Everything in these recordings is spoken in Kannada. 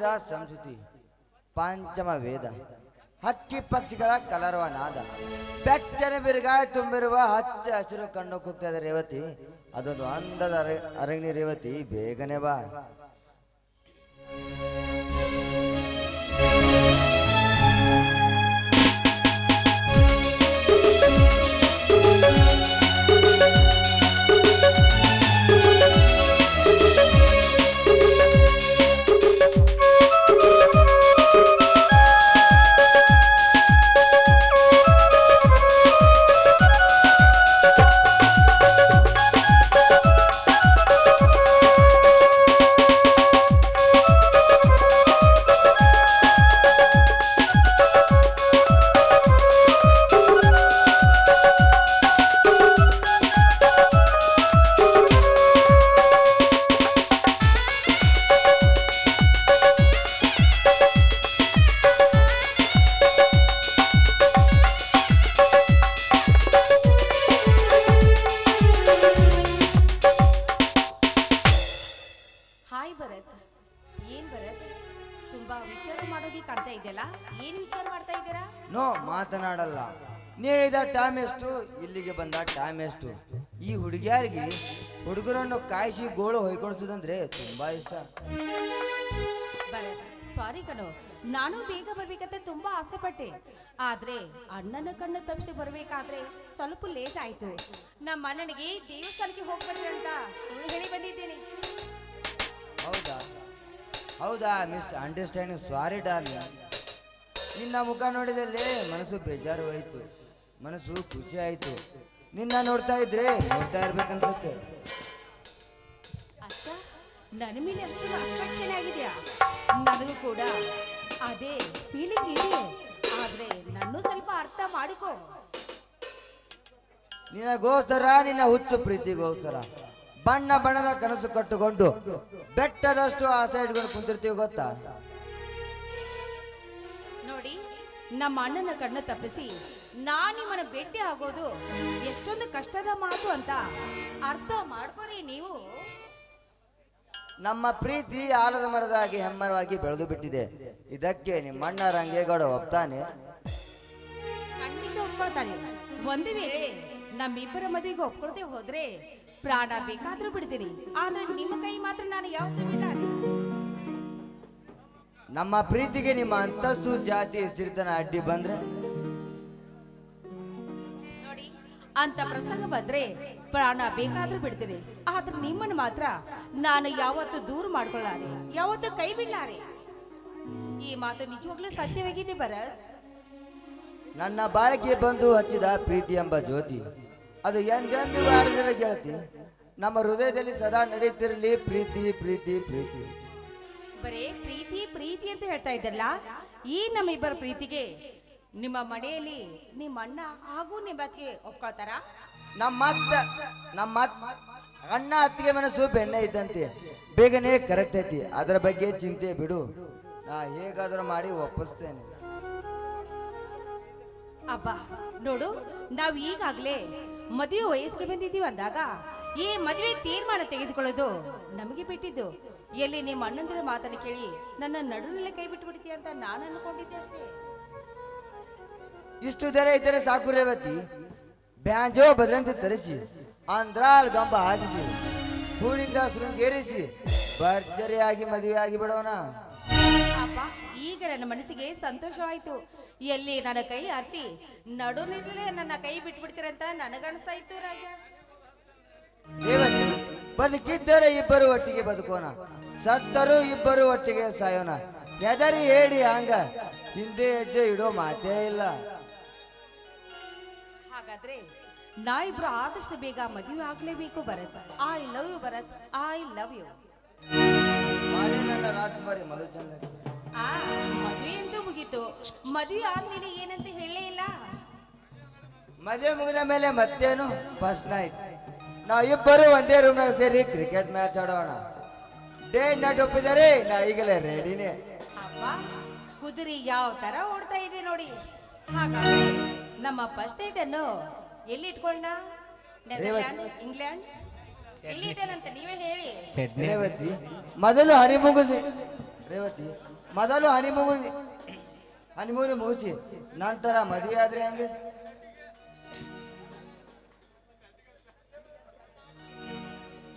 ದೇಶದ ಸಂಸ್ಕೃತಿ. ಪಂಚಮ ವೇದ. ಹಕ್ಕಿ ಪಕ್ಷಿಗಳ ಕಲರವ ನಾದ. ಬೆಚ್ಚನ ಬಿರುಗಾಯ ತುಂಬಿರುವ ಹಚ್ಚ ಹಸಿರು ಕಣ್ಣು ಕುಗ್ತದ ರೇವತಿ. ಅದೊಂದು ಅಂದದ ಅರ- ಅರಣ್ಯ ರೇವತಿ. ಬೇಗನೆ ಬಾ. ಟೈಮ್ ಎಷ್ಟು? ಈ ಹುಡುಗಿಯರಿಗೆ ಹುಡುಗರನ್ನು ಕಾಯಿಸಿ ಗೋಳು ಹೊಯ್ಕೊಳ್ತದಂದ್ರೆ ತುಂಬಾ ಇಷ್ಟ. ಸಾರಿ ಕಣೋ ನಾನು ಬೇಗ ಬರ್ಬೇಕಂತ ತುಂಬಾ ಆಸೆ ಪಟ್ಟೆ ಆದ್ರೆ ಅಣ್ಣನ ಕಣ್ಣು ತಪ್ಪಿಸಿ ಬರ್ಬೇಕಾದ್ರೆ ಸ್ವಲ್ಪ ಲೇಟ್ ಆಯ್ತು. ನಮ್ಮ ಅಣ್ಣನಿಗೆ ದೇವಸ್ಥಾನಕ್ಕೆ ಹೋಗ್ಬರ್ರಿ ಅಂತ ಹೇಳಿ ಬಂದಿದ್ದೀನಿ. ಹೌದಾ? ಹೌದಾ ಮಿಸ್ಟರ್ ಅಂಡರ್ಸ್ಟ್ಯಾಂಡಿಂಗ್ ಸಾರಿ ಡಾರ್ಲಿ ನಿನ್ನ ಮುಖ ನೋಡಿದಲ್ಲಿ ಮನಸ್ಸು ಬೇಜಾರು ಹೋಯ್ತು. ಮನಸ್ಸು ಖುಷಿ ಆಯ್ತು. ನಿನ್ನ ನೋಡ್ತಾ ಇದ್ರೆ ನೋಡ್ತಾ ಇರ್ಬೇಕನ್ಸುತ್ತೆ. ಅಕ್ಕ ನನ್ನ ಮೇಲೆ ಅಷ್ಟು ಅಟ್ರಾಕ್ಷನ್ ಆಗಿದೆಯಾ? ನನಗೂ ಕೂಡ. ಅದೇ ಫೀಲಿಂಗ್ ಇದೆ. ಆದ್ರೆ ನನ್ನೂ ಸ್ವಲ್ಪ ಅರ್ಥ ಮಾಡಿಕೋ. ನಿನಗೋಸ್ಕರ ನಿನ್ನ ಹುಚ್ಚು ಪ್ರೀತಿಗೋಸ್ಕರ ಬಣ್ಣ ಬಣ್ಣದ ಕನಸು ಕಟ್ಟುಕೊಂಡು ಬೆಟ್ಟದಷ್ಟು ಆಸೆ ಇಟ್ಕೊಂಡು ಕುಂತಿರ್ತೀವಿ ಗೊತ್ತಾ? ನೋಡಿ ನಮ್ಮ ಅಣ್ಣನ ಕಣ್ಣು ತಪ್ಪಿಸಿ ನಾನ್ ನಿಮ್ಮನ್ನ ಭೇಟಿ ಆಗೋದು ಎಷ್ಟೊಂದು ಕಷ್ಟದ ಮಾತು ಅಂತ ಅರ್ಥ ಮಾಡ್ಕೊರಿ ನೀವು. ನಮ್ಮ ಪ್ರೀತಿ ಆಲದ ಮರದಾಗಿ ಹೆಮ್ಮರವಾಗಿ ಬೆಳೆದು ಬಿಟ್ಟಿದೆ. ಇದಕ್ಕೆ ನಿಮ್ಮಣ್ಣ ರಂಗೇಗೌಡ ಒಪ್ತಾನೆ. ಖಂಡಿತ ಒಪ್ಕೊಳ್ತಾನೆ. ಒಂದು ವೇಳೆ ನಮ್ಮಿಬ್ಬರ ಮದುವೆಗೆ ಒಪ್ಕೊಳ್ದೆ ಹೋದ್ರೆ ಪ್ರಾಣ ಬೇಕಾದ್ರೂ ಬಿಡ್ತೀನಿ. ಆದ್ರೆ ನಿಮ್ಮ ಕೈ ಮಾತ್ರ ನಾನು ಯಾವ ನಮ್ಮ ಪ್ರೀತಿಗೆ ನಿಮ್ಮ ಅಂತಸ್ತು ಜಾತಿ ಸಿರಿತನ ಅಡ್ಡಿ ಬಂದ್ರೆ? ಅಂತ ಪ್ರಸಂಗ ಬಂದ್ರೆ ಪ್ರಾಣ ಬೇಕಾದ್ರೂ ಬಿಡ್ತೀನಿ. ಆದ್ರೆ ನಿಮ್ಮನ್ನು ಮಾತ್ರ ನಾನು ಯಾವತ್ತು ದೂರ ಮಾಡ್ಕೊಳ್ಳಾರೆ ಯಾವತ್ತು ಕೈ ಬಿಡ್ಲಾರೆ. ಈ ಮಾತು ನಿಜವಾಗ್ಲೂ ಸತ್ಯವಾಗಿದೆ ಭರತ್? ನನ್ನ ಬಾಳಿಗೆ ಬಂದು ಹಚ್ಚಿದ ಪ್ರೀತಿ ಎಂಬ ಜ್ಯೋತಿ ಅದು ಎಂದೆಂದಿಗೂ ಆಡದಿರ ಗೆಳತಿ. ನಮ್ಮ ಹೃದಯದಲ್ಲಿ ಸದಾ ನಡೀತಿರಲಿ ಪ್ರೀತಿ ಪ್ರೀತಿ ಪ್ರೀತಿ. ಬರೇ ಪ್ರೀತಿ ಪ್ರೀತಿ ಅಂತ ಹೇಳ್ತಾ ಇದ್ದಲ್ಲ ಈ ನಮ್ಮಿಬ್ಬರ ಪ್ರೀತಿಗೆ ನಿಮ್ಮ ಮನೆಯಲ್ಲಿ ನಿಮ್ಮ ಅಣ್ಣ ಹಾಗೂ ನಿಮ್ಮ ಅತ್ತಿಗೆ ಒಪ್ಕೊಳ್ತಾರ? ನಮ್ಮ ಅತ್ತ ನಮ್ಮ ಅಣ್ಣ ಅತ್ತಿಗೆ ಮನಸ್ಸು ಬೆಣ್ಣೆ ಇದ್ದಂತೆ. ಬೇಗನೆ ಕರೆಕ್ಟ್ ಐತಿ ಅದರ ಬಗ್ಗೆ ಚಿಂತೆ ಬಿಡು. ನಾ ಹೇಗಾದರೂ ಮಾಡಿ ಒಪ್ಪಿಸ್ತೇನೆ. ಅಬ್ಬಾ ನೋಡು ನಾವು ಈಗಾಗ್ಲೇ ಮದುವೆ ವಯಸ್ಸಿಗೆ ಬಂದಿದ್ದೀವಿ ಅಂದಾಗ ಈ ಮದುವೆ ತೀರ್ಮಾನ ತೆಗೆದುಕೊಳ್ಳೋದು ನಮಗೆ ಬಿಟ್ಟಿದ್ದು. ಎಲ್ಲಿ ನಿಮ್ಮ ಅಣ್ಣಂದಿರ ಮಾತನ್ನು ಕೇಳಿ ನನ್ನ ನಡುವಿನಲ್ಲೇ ಕೈ ಬಿಟ್ಬಿಡ್ತೀಯ ಅಂತ ನಾನು ಅನ್ಕೊಂಡಿದ್ದೆ ಅಷ್ಟೇ. ಇಷ್ಟು ದರ ಇದ್ದರೆ ಸಾಕು ರೇವತಿ. ಬ್ಯಾಂಜೋ ಭದ್ರಂತೆ ತರಿಸಿ. ಅಂದ್ರಾಲ್ ಗಂಬ ಹಾಕಿಸಿ. ಹೂವಿನಿಂದ ಶೃಂಗೇರಿಸಿ ಭರ್ಜರಿಯಾಗಿ ಮದುವೆಯಾಗಿ ಬಿಡೋಣ. ಅಪ್ಪ ಈಗ ನನ್ನ ಮನಸ್ಸಿಗೆ ಸಂತೋಷವಾಯ್ತು. ಎಲ್ಲಿ ನನ್ನ ಕೈ ಹಚ್ಚಿ ನಡುವಿನಲ್ಲೇ ನನ್ನ ಕೈ ಬಿಟ್ಬಿಡ್ತೀರಂತ ನನಗನ್ಸ್ತಾ ಇತ್ತು ರಾಜ. ರೇವತಿ ಬದುಕಿದ್ದರೆ ಇಬ್ಬರು ಒಟ್ಟಿಗೆ ಬದುಕೋಣ. ಸತ್ತರು ಇಬ್ಬರು ಒಟ್ಟಿಗೆ ಸಾಯೋಣ. ಹೆದರಿ ಹೇಳಿ ಹಂಗ ಹಿಂದೆ ಹೆಜ್ಜೆ ಇಡೋ ಮಾತೇ ಇಲ್ಲ. ಹಾಗಾದ್ರೆ ನಾ ಇಬ್ರು ಆದಷ್ಟು ಬೇಗ ಮದುವೆ ಆಗ್ಲೇಬೇಕು Bharat. I love you Bharat. I love you ಮಾರೇ ನನ್ನ ರಾಜಕುಮಾರಿ ಮಧುಚಂದ್ರ ಆ ಮದುವೆ ಅಂತೂ ಮುಗೀತು. ಮದುವೆ ಆದ್ಮೇಲೆ ಏನಂತ ಹೇಳೇ ಇಲ್ಲ. ಮದುವೆ ಮುಗಿದ ಮೇಲೆ ಮತ್ತೇನು? ಫಸ್ಟ್ ನೈಟ್ ನಾವು ಇಬ್ಬರು ಒಂದೇ ರೂಮ್ನಾಗ ಸೇರಿ ಕ್ರಿಕೆಟ್ ಮ್ಯಾಚ್ ಆಡೋಣ. ಡೇಟ್ ನೈಟ್ ಒಪ್ಪಿದರೆ ನಾ ಈಗಲೇ ರೆಡಿನೇ ಅಪ್ಪ ಕುದುರೆ ಯಾವ ತರ ಓಡ್ತಾ ಇದೆ ನೋಡಿ. ಹಾಗಾದ್ರೆ ನಮ್ಮ ಫಸ್ಟ್ ನೈಟ್ ಅನ್ನು ಎಲ್ಲಿ ಇಟ್ಕೊಳ್ಳೋಣ ನೆದರ್ಲ್ಯಾಂಡ್ ಇಂಗ್ಲೆಂಡ್? ಎಲ್ಲಿ ಇಟ್ಟೇನಂತ ನೀವೇ ಹೇಳಿ. ರೇವತಿ ಮೊದಲು ಹನಿ ಮುಗಿಸಿ ರೇವತಿ ಮೊದಲು ಹನಿಮೂನ್ ಹನಿಮೂನ್ ಮುಗಿಸಿ ನಂತರ ಮದುವೆ ಆದ್ರೆ ಹಂಗೆ?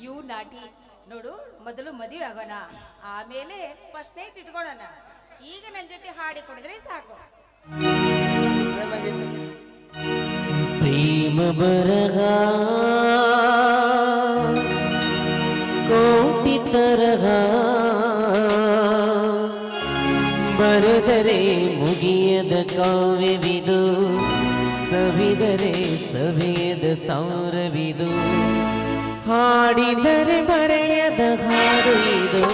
ಯು ನಾಟಿ. ನೋಡು ಮೊದಲು ಮದುವೆ ಆಗೋಣ. ಆಮೇಲೆ ಫಸ್ಟ್ ನೈಟ್ ಇಟ್ಕೊಳ್ಳೋಣ. ಈಗ ನನ್ನ ಜೊತೆ ಹಾಡಿ ಕೊಡಿದ್ರೆ ಸಾಕು. ಪ್ರೇಮ ಕೋಟಿ ತರಹ. ಬರೆದರೆ ಮುಗಿಯದ ಕಾವ್ಯವಿದು ಸವಿದರೆ ಸವಿಯದ ಸೌರವಿದು. ಹಾಡಿದರೆ ಬರೆಯದ ಹಾಡು ಇದು.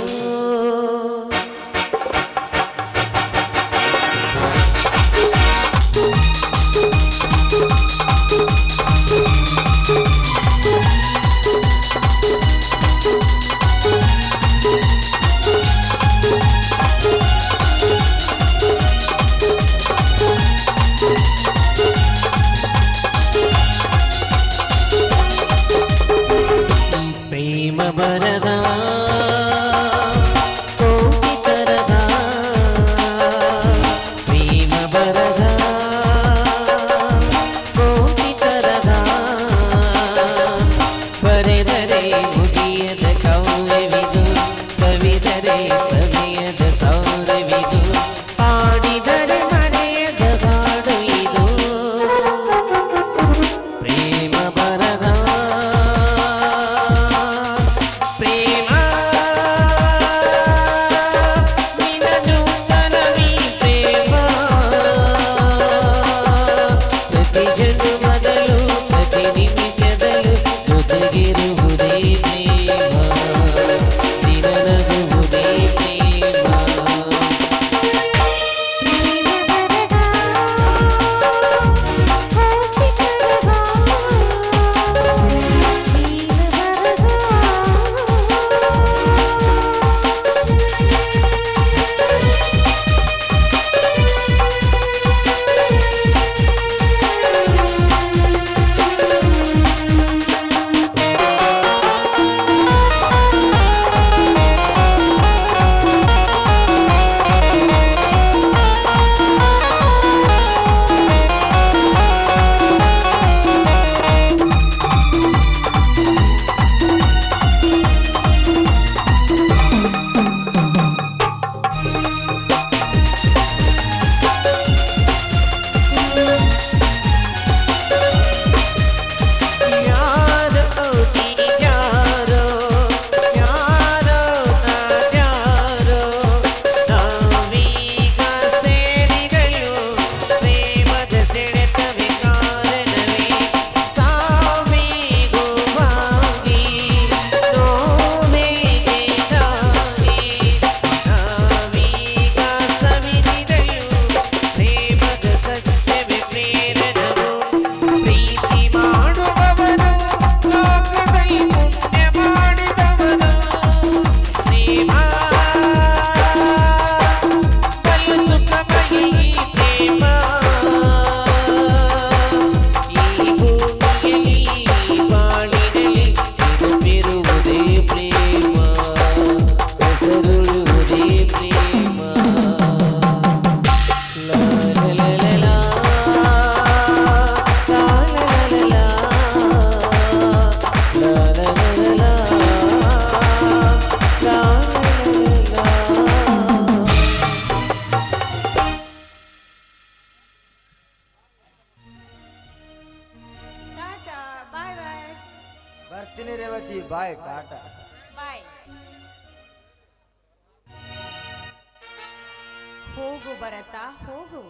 ಹೋಗು ಭರತ, ಹೋಗು.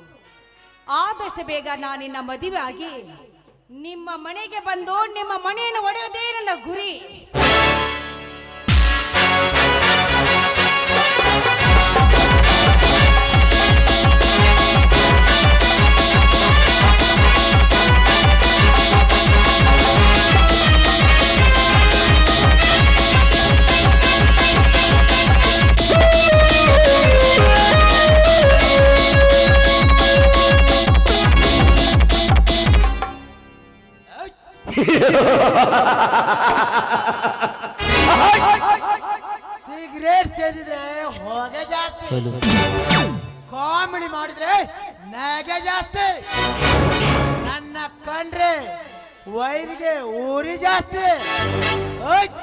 ಆದಷ್ಟು ಬೇಗ ನಾನಿನ್ನ ಮದುವೆ ಆಗಿ ನಿಮ್ಮ ಮನೆಗೆ ಬಂದು ನಿಮ್ಮ ಮನೆಯನ್ನು ಒಡೆಯೋದೇ ನನ್ನ ಗುರಿ. ಸಿಗರೇಟ್ ಸೇದಿದ್ರೆ ಹೊಗೆ ಜಾಸ್ತಿ. ಕಾಮಿಡಿ ಮಾಡಿದ್ರೆ ನಗೆ ಜಾಸ್ತಿ. ನನ್ನ ಕಂಡ್ರೆ ವೈರಿಗೆ ಊರಿ ಜಾಸ್ತಿ. ಅಲ್ಲದ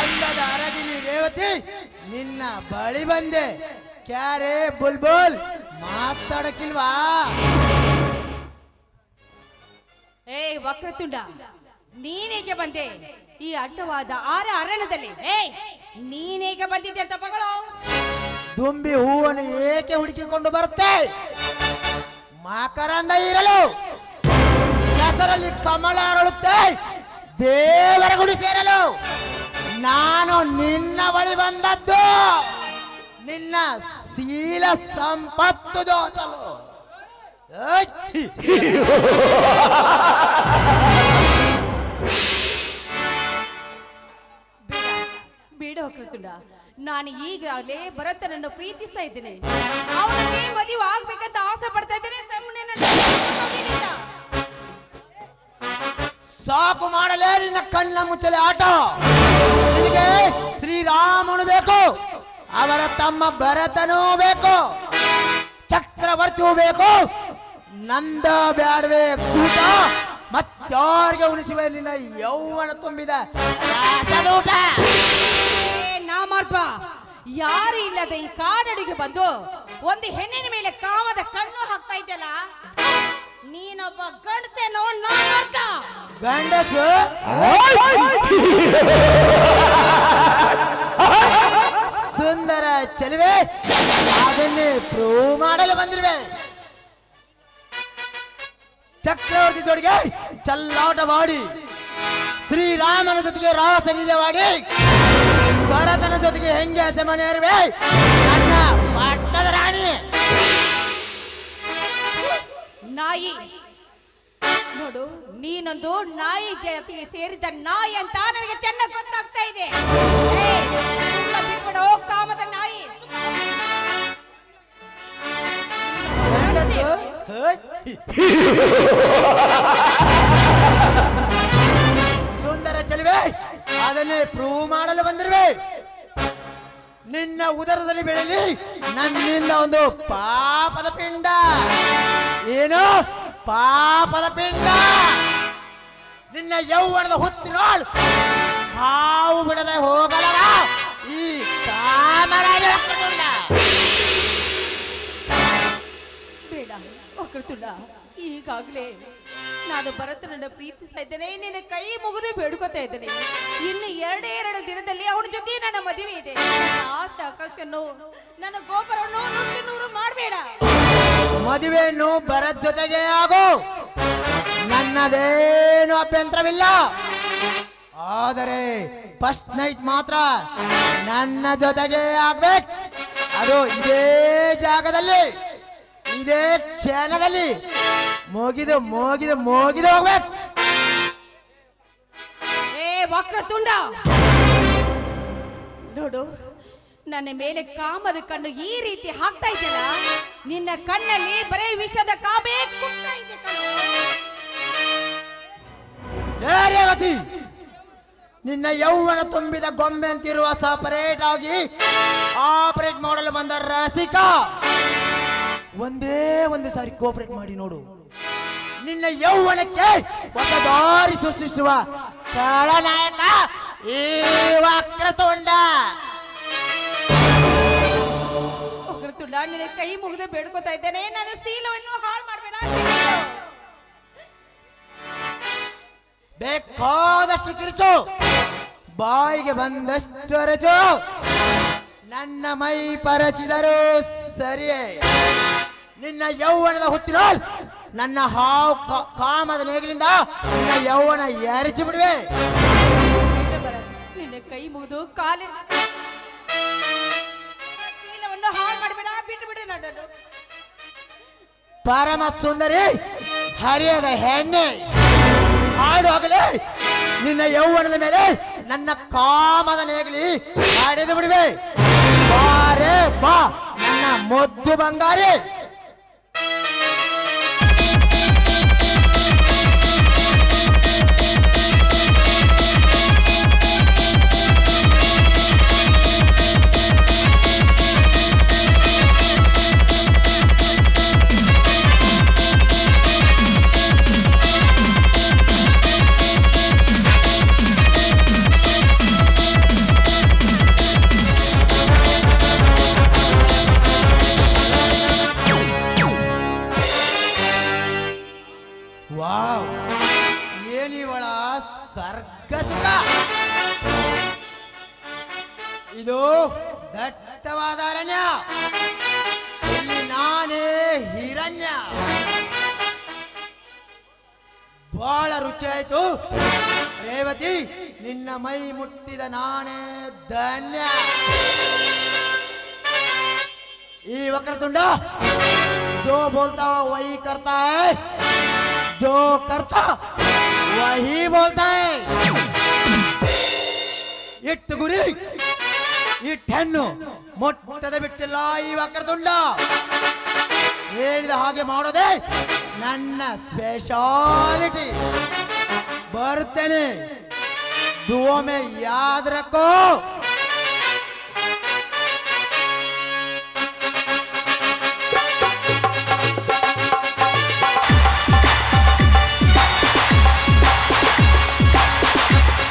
ಅಂದದ ಅರಗಿನಿ ರೇವತಿ ನಿನ್ನ ಬಳಿ ಬಂದೆ. ಕ್ಯಾರೆ ಬುಲ್ಬುಲ್ ಮಾತಾಡಕ್ಕಿಲ್ವಾ? ಏ ವಕ್ರತುಂಡ. ನೀನೇಗೆ ಬಂದೆ? ಈ ಅಡ್ಡವಾದ ಆರ ಅರಣ್ಯದಲ್ಲಿ. ಏ ನೀನೇಗೆ ಬಂದಿದ್ದೆ ಅಂತ ಮಗಳು ದುಂಬಿ ಹೂವನ್ನು ಏಕೆ ಹುಡುಕಿಕೊಂಡು ಬರುತ್ತೆ? ಮಕರಂದ ಇರಲು. ಹೆಸರಲ್ಲಿ ಕಮಲ ಅರಳುತ್ತೆ. ದೇವರ ಗುಡಿ ಸೇರಲು. ನಾನು ನಿನ್ನ ಬಳಿ ಬಂದದ್ದು. ನಿನ್ನ ಶೀಲ ಸಂಪತ್ತು ದೋಚಲು! ಬೇಡ ಬೇಡ ವಕ್ರತುಂಡ, ನಾನು ಈಗಾಗಲೇ ಭರತನನ್ನು ಪ್ರೀತಿಸ್ತಾ ಇದ್ದೇನೆ ಅವನಿಗೆ ಮದುವೆ ಆಗ್ಬೇಕಂತ ಆಸೆ ಪಡ್ತಾ ಇದ್ದೇನೆ ಸುಮ್ಮನೆ. ಸಾಕು ಮಾಡಲೇ ನಿನ್ನ ಕಣ್ಣ ಮುಚ್ಚಲೆ ಆಟ ನಿನಗೆ ಶ್ರೀರಾಮನು ಬೇಕು, ಅವರ ತಮ್ಮ ಭರತನೂ ಬೇಕು, ಚಕ್ರವರ್ತಿಯೂ ಬೇಕು ನಂದ ಬ್ಯಾಡವೆ ಕೂಟ ಮತ್ತಾರಿಗೆ ಉಣಿಸುವೆ ನಿನ್ನ ಯೌವನ ತುಂಬಿದ ಊಟ. ನಾಮಾರ್ಪ ಯಾರು ಇಲ್ಲದೆ ಈ ಕಾಡಡಿಗೆ ಬಂದು ಒಂದು ಹೆಣ್ಣಿನ ಮೇಲೆ ಕಾಮದ ಕಣ್ಣು ಹಾಕ್ತಾ ಇದ್ದಲ್ಲ ನೀನೊಬ್ಬ ಗಂಡಸೇನೋ ಗಂಡಸ ಗಂಡಸು? ಸುಂದರ ಚೆಲುವೆ. ಅದನ್ನೇ ಪ್ರೂವ್ ಮಾಡಲು ಬಂದಿರುವೆ. ಚಕ್ರವರ್ತಿ ಜೋಡಿಗೆ ಚಲ್ಲಾಟ ಮಾಡಿ ಶ್ರೀರಾಮನ ಜೊತೆಗೆ ರಾಸ ಲೀಲವಾಡಿ ಭರತನ ಜೊತೆಗೆ ಹೆಂಗೆ ಸೆಮನೇರುವೆ ನನ್ನ ಪಟ್ಟದ ರಾಣಿ. ನಾಯಿ. ನೋಡು, ನೀನೊಂದು ನಾಯಿ ಜೊತೆಗೆ ಸೇರಿದ ನಾಯಿ ಅಂತ ನನಗೆ ಚೆನ್ನಾಗಿ ಗೊತ್ತಾಗ್ತಾ ಇದೆ. ಕಾಮದ ನಾಯಿ ಸುಂದರ ಚೆಲುವೆ, ಅದನ್ನೇ ಪ್ರೂವ್ ಮಾಡಲು ಬಂದಿರುವೆ. ನಿನ್ನ ಉದರದಲ್ಲಿ ಬೆಳೆಯಲಿ ನನ್ನಿಂದ ಒಂದು ಪಾಪದ ಪಿಂಡ. ಏನು? ಪಾಪದ ಪಿಂಡ. ನಿನ್ನ ಯೌವನದ ಹುತ್ತಿನೋಳು, ಹಾವು ಬಿಡದೆ ಹೋಗಲವ ಈ ಕಾಮರಾಜ ಬೇಡ. ಒಕ್ಕರ್ತುಂಡ, ಈಗಾಗಲೇ ನಾನು ಭರತನನ್ನು ಪ್ರೀತಿಸ್ತಾ ಇದ್ದೇನೆ. ನಿನ್ನ ಕೈ ಮುಗಿದು ಬೇಡ್ಕೋತಾ ಇದ್ದೇನೆ. ಇನ್ನು ಎರಡೇ ಎರಡು ದಿನದಲ್ಲಿ ಅವನ ಜೊತೆ ನನ್ನ ಮದುವೆ ಇದೆ. ನನ್ನ ಆಸೆ ಆಕಾಂಕ್ಷನ್ನು ನನ್ನ ಗೋಪುರವನ್ನು ನೂರು ನೂರು ಮಾಡಬೇಡ. ಮದುವೆಯನ್ನು ಭರತ್ ಜೊತೆಗೆ ಆಗು. ನನ್ನದೇನು ಅಭ್ಯಂತರವಿಲ್ಲ. ಆದರೆ ಫಸ್ಟ್ ನೈಟ್ ಮಾತ್ರ ನನ್ನ ಜೊತೆಗೆ ಆಗ್ಬೇಕು. ಅದು ಇದೇ ಜಾಗದಲ್ಲಿ. ಇದೇ ಕ್ಷಣದಲ್ಲಿ. ಮುಗಿದು ಮುಗಿದು ಮುಗಿದು ಹೋಗ್ಬೇಕು. ಏ ವಕ್ರತುಂಡ ನೋಡು ನನ್ನ ಮೇಲೆ ಕಾಮದ ಕಣ್ಣು ಈ ರೀತಿ ಹಾಕ್ತಾ ಇದೆಯಲ್ಲ ನಿನ್ನ ಕಣ್ಣಲ್ಲಿ ಬರೇ ವಿಷದ ಕಾಬೆ ಕುಗ್ತಾ ಇದೆ ಕಣೋ. ಏ ರೇವತಿ ನಿನ್ನ ಯೌವನ ತುಂಬಿದ ಗೊಂಬೆ ಅಂತಿರುವ ಸಪರೇಟ್ ಆಗಿ ಆಪರೇಟ್ ಮಾಡಲು ಬಂದ ರಸಿಕ. ಒಂದೇ ಒಂದು ಸಾರಿ ಕೋಪರೇಟ್ ಮಾಡಿ ನೋಡು. ನಿನ್ನ ಯೌವನಕ್ಕೆ ಒಂದು ದಾರಿ ಸೃಷ್ಟಿಸುವ ಖಳನಾಯಕ ಈ ವಕ್ರತುಂಡ. ವಕ್ರತುಂಡ ನಿನ್ನ ಕೈ ಮುಗಿದು ಬೇಡ್ಕೊತಾ ಇದ್ದೇನೆ. ನನ್ನ ಸೀಲವನ್ನು ಹಾಳು ಮಾಡಬೇಡ. ಬೇಕಾದಷ್ಟು ತಿರುಚು ಬಾಯಿಗೆ ಬಂದಷ್ಟು ಅರಚು. ನನ್ನ ಮೈ ಪರಚಿದರು ಸರಿಯೇ. ನಿನ್ನ ಯೌವನದ ಹುತ್ತಿನ ನನ್ನ ಹಾವು ಕಾಮದ ನೇಗಿಲಿಂದ ನಿನ್ನ ಯೌವನ ಎರಚಿ ಬಿಡುವೆ. ನಿನ್ನ ಕೈ ಮುಗಿದು ಕಾಲಿ ಶೀಲವನ್ನು ಹಾಳು ಮಾಡಬೇಡ ಬಿಟ್ಟು ಬಿಡು ನನ್ನನ್ನು. ಪರಮ ಸುಂದರಿ ಹರಿಯದ ಹೆಣ್ಣೆ. ಹಾಡು ಆಗಲಿ ನಿನ್ನ ಯೌವನದ ಮೇಲೆ ನನ್ನ ಕಾಮದ ನೇಗಲಿ ಹಾಡಿದು ಬಿಡುವೆ. ಬಾರೆ ಬಾ ನನ್ನ ಮುದ್ದು ಬಂಗಾರಿ. ಏನಿವಳ ಸರ್ಗ ಸುಖ ಇದು ದಟ್ಟವಾದ ಅರಣ್ಯ ಇಲ್ಲಿ ನಾನೇ ಹಿರಣ್ಯ ಬಹಳ ರುಚಿ ಆಯ್ತು ರೇವತಿ ನಿನ್ನ ಮೈ ಮುಟ್ಟಿದ ನಾನೇ ಧನ್ಯ ಈ ವಕ್ರತುಂಡ जो बोलता वही करता है जो करता वही बोलता है ಇಟ್ಟು ಗುರಿ ಇಟ್ಟು ಹೆಣ್ಣು ಮೊಟ್ಟದ ಬಿಟ್ಟಿಲ್ಲ ಈ ವಕ್ರತುಂಡ ಹೇಳಿದ ಹಾಗೆ ಮಾಡೋದೇ ನನ್ನ ಸ್ಪೆಷಾಲಿಟಿ ಬರ್ತೇನೆ दुओं में याद रखो